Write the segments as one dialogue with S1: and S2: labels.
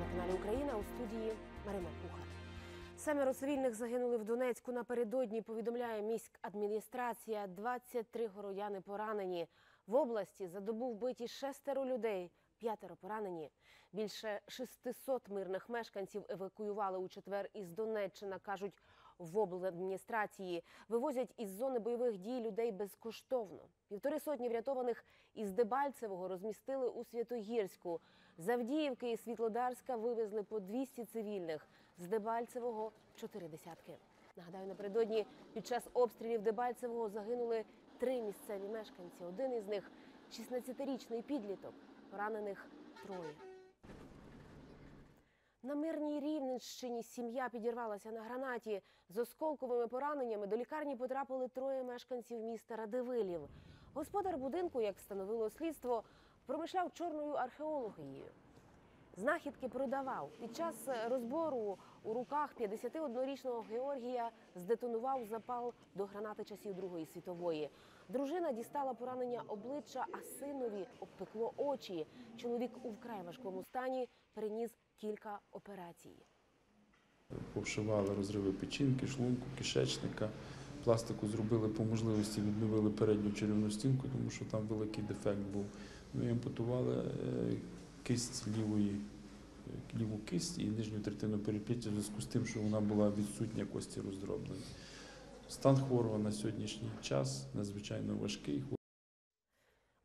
S1: на каналі Україна у студії Марина Кухар. Семеро цивільних загинули в Донецьку напередодні. Повідомляє міськадміністрація. 23 городяни поранені. В області за добу вбиті шестеро людей, п'ятеро поранені. Більше 600 мирних мешканців евакуювали у четвер із Донеччина. кажуть в обладміністрації. Вивозять із зони бойових дій людей безкоштовно. Півтори сотні врятованих із Дебальцевого розмістили у Святогірську. З Авдіївки і Світлодарська вивезли по 200 цивільних. З Дебальцевого чотири десятки. Нагадаю, напередодні під час обстрілів Дебальцевого загинули три місцеві мешканці. Один із них 16-річний підліток. Поранених троє. На мирній Рівненщині сім'я підірвалася на гранаті. З осколковими пораненнями до лікарні потрапили троє мешканців міста Радивилів. Господар будинку, як встановило слідство, промишляв чорною археологією. Знахідки продавав. Під час розбору у руках 51-річного Георгія здетонував запал до гранати часів Другої світової. Дружина дістала поранення обличчя, а синові обпекло очі. Чоловік у вкрай важкому стані переніс кілька операцій.
S2: Повшивали розриви печінки, шлунку, кишечника. Пластику зробили по можливості, відновили передню черевну стінку, тому що там великий дефект був. І ампутували е, кисть лівої, е, ліву кисть і нижню третину переп'яття в зв'язку з тим, що вона була відсутня кості роздроблені. Стан хворого на сьогоднішній час надзвичайно важкий.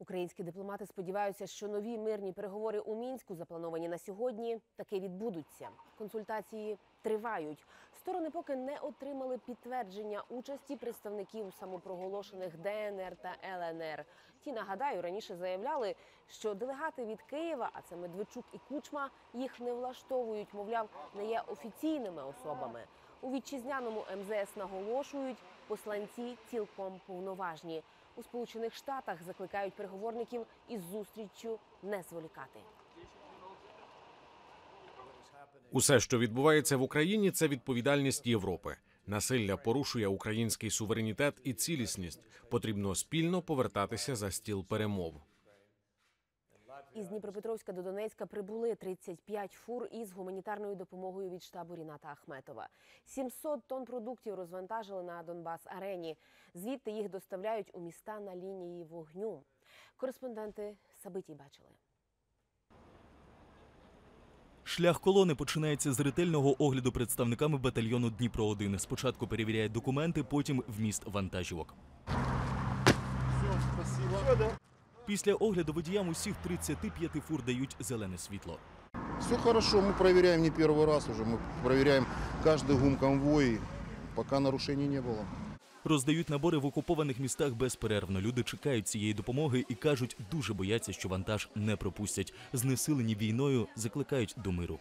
S1: Українські дипломати сподіваються, що нові мирні переговори у мінську, заплановані на сьогодні, таки відбудуться. Консультації тривають. Сторони поки не отримали підтвердження участі представників самопроголошених ДНР та ЛНР. Ті нагадаю раніше заявляли, що делегати від Києва, а це Медведчук і Кучма, їх не влаштовують, мовляв, не є офіційними особами. У вітчизняному МЗС наголошують, посланці цілком повноважні. У Сполучених Штатах закликають переговорників із зустріччю не зволікати.
S3: Усе, що відбувається в Україні, це відповідальність Європи. Насилля порушує український суверенітет і цілісність. Потрібно спільно повертатися за стіл перемов.
S1: Із Дніпропетровська до Донецька прибули 35 фур із гуманітарною допомогою від штабу Ріната Ахметова. 700 тонн продуктів розвантажили на Донбас арені. Звідти їх доставляють у міста на лінії вогню. Кореспонденти Сабитій бачили.
S4: Шлях колони починається з ретельного огляду представниками батальйону Дніпро 1 Спочатку перевіряють документи, потім вміст вантажівок. Після огляду водіям усіх 35 фур дають зелене світло.
S5: Все хорошо, мы проверяем не первый раз уже, мы проверяем каждый гум конвой, пока нарушений не было.
S4: Роздають набори в окупованих містах безперервно. Люди чекають цієї допомоги і кажуть, дуже бояться, що вантаж не пропустять. Знесилені війною закликають до миру.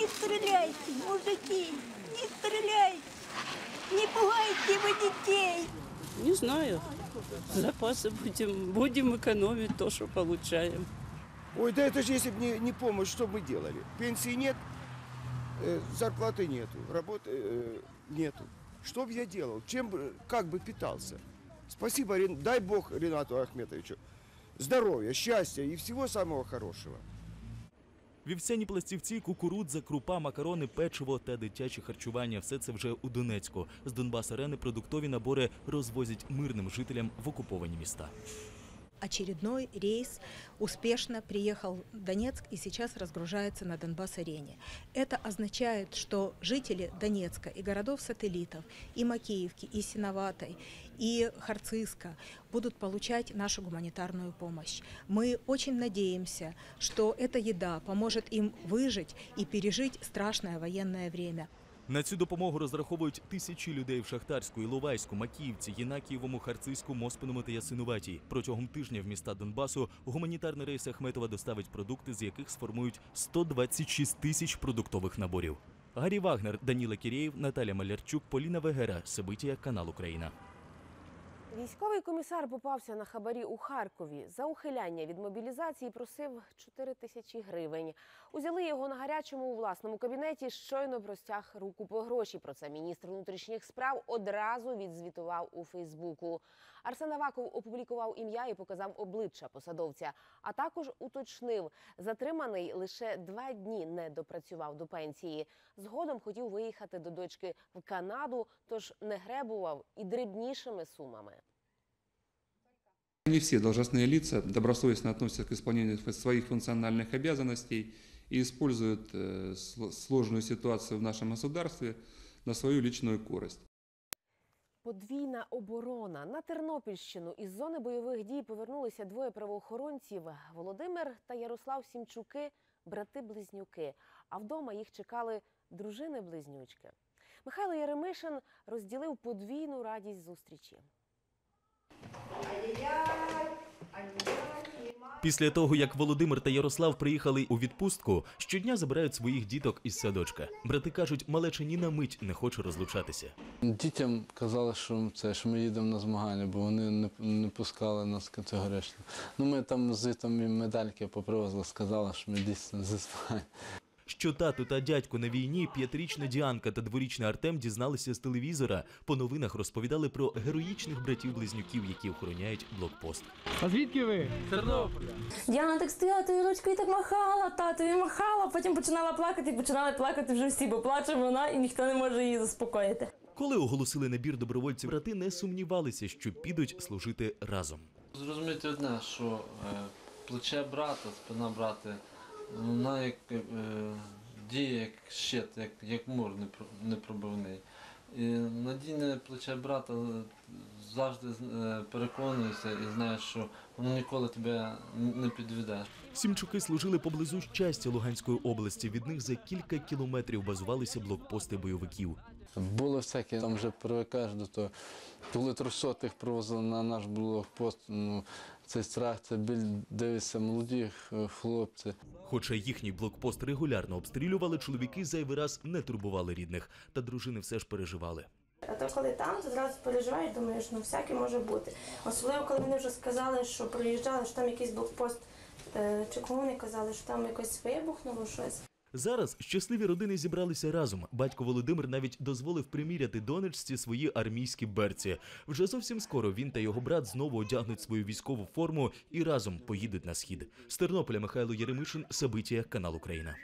S6: Не стреляйте, мужики, не стреляйте! Не пугайте вы детей!
S7: Не знаю. Запасы будем, будем экономить то, что получаем.
S8: Ой, да это же если бы не, не помощь, что мы делали? Пенсии нет, э, зарплаты нету, работы э, нету. Что бы я делал? Чем бы, как бы питался? Спасибо, Рен- дай Бог Ренату Ахметовичу. Здоровья, счастья и всего самого хорошего.
S4: Вівсяні пластівці, кукурудза, крупа, макарони, печиво та дитяче харчування все це вже у Донецьку. З Донбас арени продуктові набори розвозять мирним жителям в окуповані міста.
S9: Очередной рейс успешно приехал в Донецк и сейчас разгружается на Донбасс-арене. Это означает, что жители Донецка и городов-сателлитов, и Макеевки, и Синоватой, и Харциска будут получать нашу гуманитарную помощь. Мы очень надеемся, что эта еда поможет им выжить и пережить страшное военное время.
S4: На цю допомогу розраховують тисячі людей в Шахтарську, Іловайську, Макіївці, Єнакієвому, Харцизьку, Моспиному та Ясинуватій. Протягом тижня в міста Донбасу гуманітарний рейс Ахметова доставить продукти, з яких сформують 126 тисяч продуктових наборів. Гаррі Вагнер, Даніла Кірєєв, Наталя Малярчук, Поліна Вегера, Сибитія, канал Україна.
S1: Військовий комісар попався на хабарі у Харкові. За ухиляння від мобілізації просив 4 тисячі гривень. Узяли його на гарячому у власному кабінеті. Щойно простяг руку по гроші. Про це міністр внутрішніх справ одразу відзвітував у Фейсбуку. Арсен Аваков опублікував ім'я і показав обличчя посадовця. А також уточнив, затриманий лише два дні не допрацював до пенсії. Згодом хотів виїхати до дочки в Канаду, тож не гребував і дрібнішими сумами.
S10: Не все должностные лица добросовестно относятся к исполнению ф- своих функциональных обязанностей и используют э, сло- сложную ситуацию в нашем государстве на свою личную корость.
S1: Подвійна оборона на Тернопільщину із зони бойових дій повернулися двоє правоохоронців Володимир та Ярослав Сімчуки, брати-близнюки. А вдома їх чекали дружини-близнючки. Михайло Яремишин розділив подвійну радість зустрічі.
S4: Після того, як Володимир та Ярослав приїхали у відпустку, щодня забирають своїх діток із садочка. Брати кажуть, малеча ні на мить не хоче розлучатися.
S11: Дітям казали, що це що ми їдемо на змагання, бо вони не, не пускали нас категорично. Ну ми там з медальки попривезли, сказали, що ми дійсно зі змагань.
S4: Що тату та дядько на війні, п'ятирічна Діанка та дворічний Артем дізналися з телевізора. По новинах розповідали про героїчних братів-близнюків, які охороняють блокпост.
S12: А звідки ви?
S13: Діана так стояла тою ручкою і так махала, татові махала, потім починала плакати і починали плакати вже всі, бо плаче вона і ніхто не може її заспокоїти.
S4: Коли оголосили набір добровольців, брати не сумнівалися, що підуть служити разом.
S14: Зрозуміти одне, що е, плече брата, спина брата, вона як е, діє як щит, як, як мур непробивний. І надійне плече брата завжди е, переконуєшся і знаєш, що воно ніколи тебе не підведе.
S4: Сімчуки служили поблизу щастя Луганської області. Від них за кілька кілометрів базувалися блокпости бойовиків.
S11: Було всяке, там вже привикаєш до того. Коли трусотих привозили на наш блокпост, ну цей страх, це біль дивишся молоді е, хлопці.
S4: Хоча їхній блокпост регулярно обстрілювали, чоловіки зайвий раз не турбували рідних, та дружини все ж переживали.
S13: А то коли там, то зразу переживаєш, думаєш, ну всяке може бути. Особливо, коли вони вже сказали, що приїжджали, що там якийсь блокпост, чи кого вони казали, що там якось вибухнуло щось.
S4: Зараз щасливі родини зібралися разом. Батько Володимир навіть дозволив приміряти донечці свої армійські берці. Вже зовсім скоро він та його брат знову одягнуть свою військову форму і разом поїдуть на схід. З Тернополя Михайло Єремишин, Сабитія, канал Україна.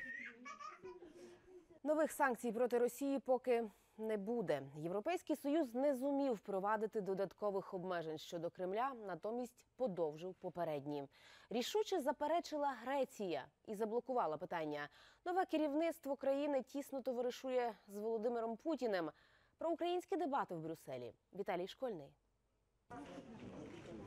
S1: Нових санкцій проти Росії поки не буде. Європейський союз не зумів впровадити додаткових обмежень щодо Кремля, натомість подовжив попередні. Рішуче заперечила Греція і заблокувала питання. Нове керівництво країни тісно товаришує з Володимиром Путіним. Про українські дебати в Брюсселі. Віталій Школьний.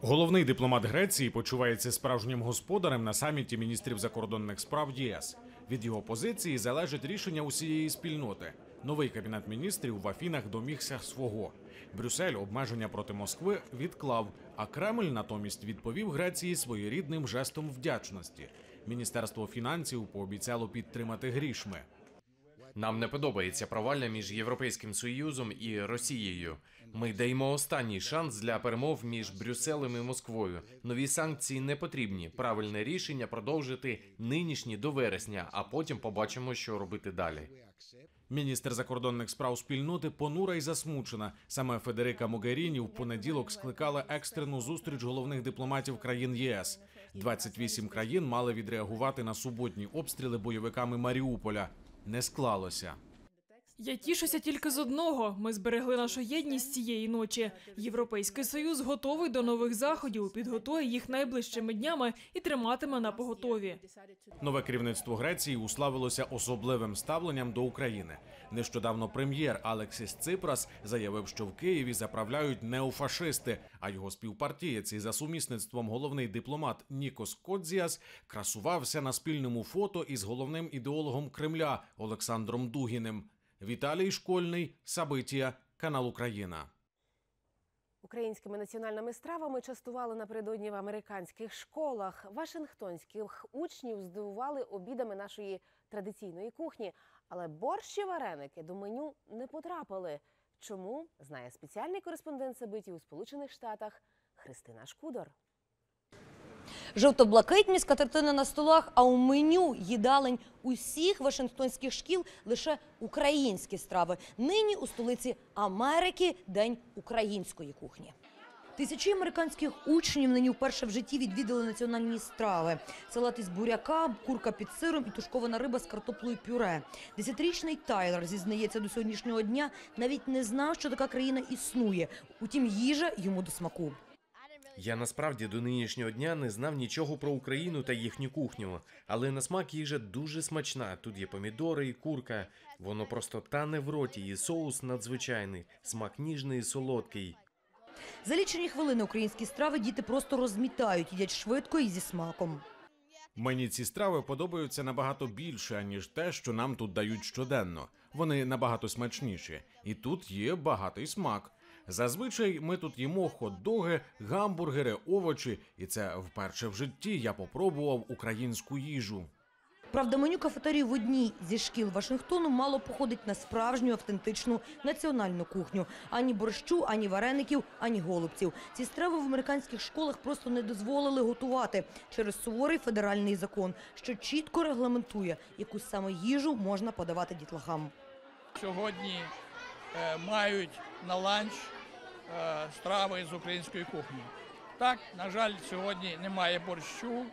S3: Головний дипломат Греції почувається справжнім господарем на саміті міністрів закордонних справ ЄС. Від його позиції залежить рішення усієї спільноти. Новий кабінет міністрів в Афінах домігся свого. Брюссель обмеження проти Москви відклав, а Кремль натомість відповів Греції своєрідним жестом вдячності. Міністерство фінансів пообіцяло підтримати грішми.
S15: Нам не подобається провалля між Європейським Союзом і Росією. Ми даємо останній шанс для перемов між Брюсселем і Москвою. Нові санкції не потрібні. Правильне рішення продовжити нинішні до вересня, а потім побачимо, що робити далі.
S3: Міністр закордонних справ спільноти понура й засмучена. Саме Федерика Могеріні в понеділок скликала екстрену зустріч головних дипломатів країн ЄС. 28 країн мали відреагувати на суботні обстріли бойовиками Маріуполя. Не склалося.
S16: Я тішуся тільки з одного. Ми зберегли нашу єдність цієї ночі. Європейський союз готовий до нових заходів, підготує їх найближчими днями і триматиме на поготові.
S3: Нове керівництво Греції уславилося особливим ставленням до України. Нещодавно прем'єр Алексіс Ципрас заявив, що в Києві заправляють неофашисти, а його співпартієць і за сумісництвом головний дипломат Нікос Кодзіас красувався на спільному фото із головним ідеологом Кремля Олександром Дугіним. Віталій Школьний, Сабитія, канал Україна.
S1: Українськими національними стравами частували напередодні в американських школах. Вашингтонських учнів здивували обідами нашої традиційної кухні, але борщ і вареники до меню не потрапили. Чому знає спеціальний кореспондент Сабиті у Сполучених Штатах Христина Шкудор.
S12: Жовто-блакитні скатертини на столах, а у меню їдалень усіх вашингтонських шкіл лише українські страви. Нині у столиці Америки День української кухні. Тисячі американських учнів нині вперше в житті відвідали національні страви. Салат із буряка, курка під сиром і тушкована риба з картоплею пюре. Десятирічний Тайлер зізнається до сьогоднішнього дня навіть не знав, що така країна існує. Утім, їжа йому до смаку.
S15: Я насправді до нинішнього дня не знав нічого про Україну та їхню кухню, але на смак їжа дуже смачна. Тут є помідори і курка. Воно просто тане в роті, і соус надзвичайний, смак ніжний і солодкий.
S12: За лічені хвилини українські страви діти просто розмітають, їдять швидко і зі смаком.
S3: Мені ці страви подобаються набагато більше, ніж те, що нам тут дають щоденно. Вони набагато смачніші, і тут є багатий смак. Зазвичай ми тут їмо хот-доги, гамбургери, овочі, і це вперше в житті я попробував українську їжу.
S12: Правда, меню кафетерії в одній зі шкіл Вашингтону мало походить на справжню автентичну національну кухню. Ані борщу, ані вареників, ані голубців. Ці страви в американських школах просто не дозволили готувати через суворий федеральний закон, що чітко регламентує, яку саме їжу можна подавати дітлахам.
S17: Сьогодні е, мають на ланч страви з української кухні. Так, на жаль, сьогодні немає борщу,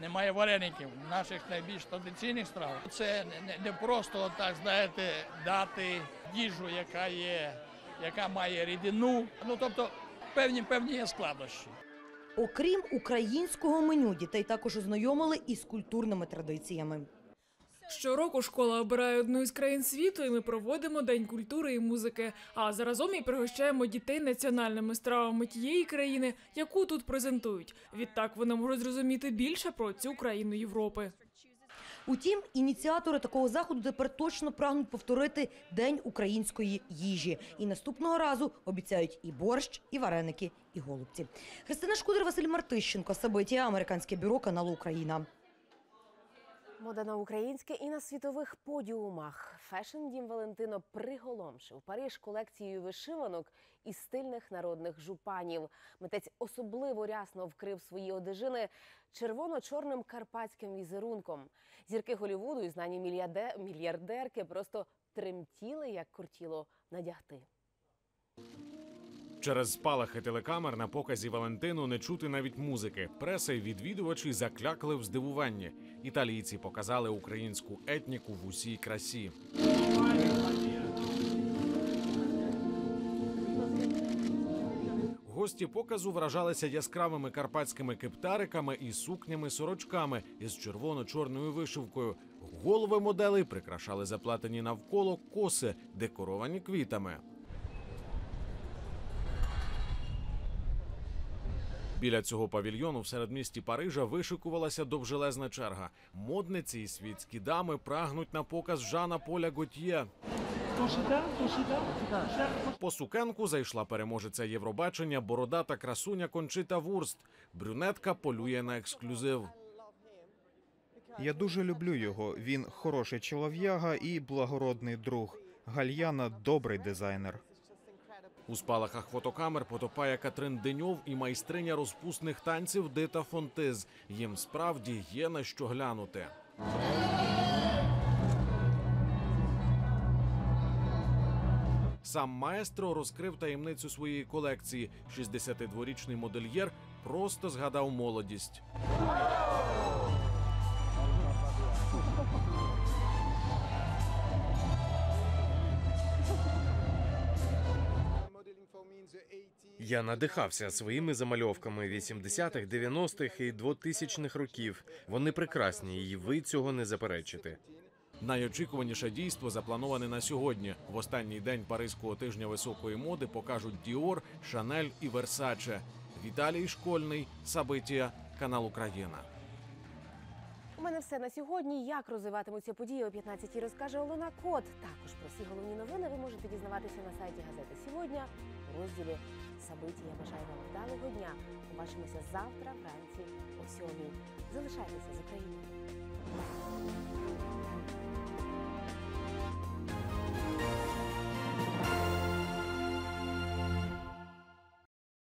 S17: немає вареників, наших найбільш традиційних страв. Це не просто так, знаєте, дати їжу, яка є, яка має рідину. Ну тобто певні певні є складнощі.
S12: Окрім українського меню, дітей також ознайомили із культурними традиціями.
S16: Щороку школа обирає одну із країн світу, і ми проводимо День культури і музики. А заразом і пригощаємо дітей національними стравами тієї країни, яку тут презентують. Відтак вони можуть зрозуміти більше про цю країну Європи.
S12: Утім, ініціатори такого заходу тепер точно прагнуть повторити День української їжі. І наступного разу обіцяють і борщ, і вареники, і голубці. Христина Шкудер, Василь Мартищенко, Сабитія, Американське бюро каналу Україна.
S1: Мода на українське і на світових подіумах. Фешн дім Валентино приголомшив Париж колекцією вишиванок із стильних народних жупанів. Митець особливо рясно вкрив свої одежини червоно-чорним карпатським візерунком. Зірки Голівуду і знані мільярде- мільярдерки просто тремтіли, як кортіло надягти.
S3: Через спалахи телекамер на показі Валентину не чути навіть музики. Преса й відвідувачі заклякли в здивуванні. Італійці показали українську етніку в усій красі. Гості показу вражалися яскравими карпатськими кептариками і сукнями-сорочками із червоно-чорною вишивкою. Голови моделей прикрашали заплатені навколо коси, декоровані квітами. Біля цього павільйону в середмісті Парижа вишикувалася довжелезна черга. Модниці і світські дами прагнуть на показ Жана Поля Готьє. По сукенку зайшла переможеця Євробачення бородата красуня Кончита Вурст. Брюнетка полює на ексклюзив.
S18: Я дуже люблю його. Він хороший чолов'яга і благородний друг. Гальяна добрий дизайнер.
S3: У спалахах фотокамер потопає Катрин Деньов і майстриня розпусних танців Дита Фонтиз. Їм справді є на що глянути. Сам маестро розкрив таємницю своєї колекції. 62-річний модельєр просто згадав молодість.
S15: Я надихався своїми замальовками 80-х, 90-х і 2000-х років. Вони прекрасні, і ви цього не заперечите.
S3: Найочікуваніше дійство заплановане на сьогодні. В останній день Паризького тижня високої моди покажуть Діор, Шанель і Версаче. Віталій Школьний, Сабитія, канал Україна.
S1: У мене все на сьогодні. Як розвиватимуться події о 15-й розкаже Олена Кот. Також про всі головні новини ви можете дізнаватися на сайті газети сьогодні у розділі событий. Я бажаю вам вдалого дня. Побачимося завтра вранці о сьомій. Залишайтеся з Україною.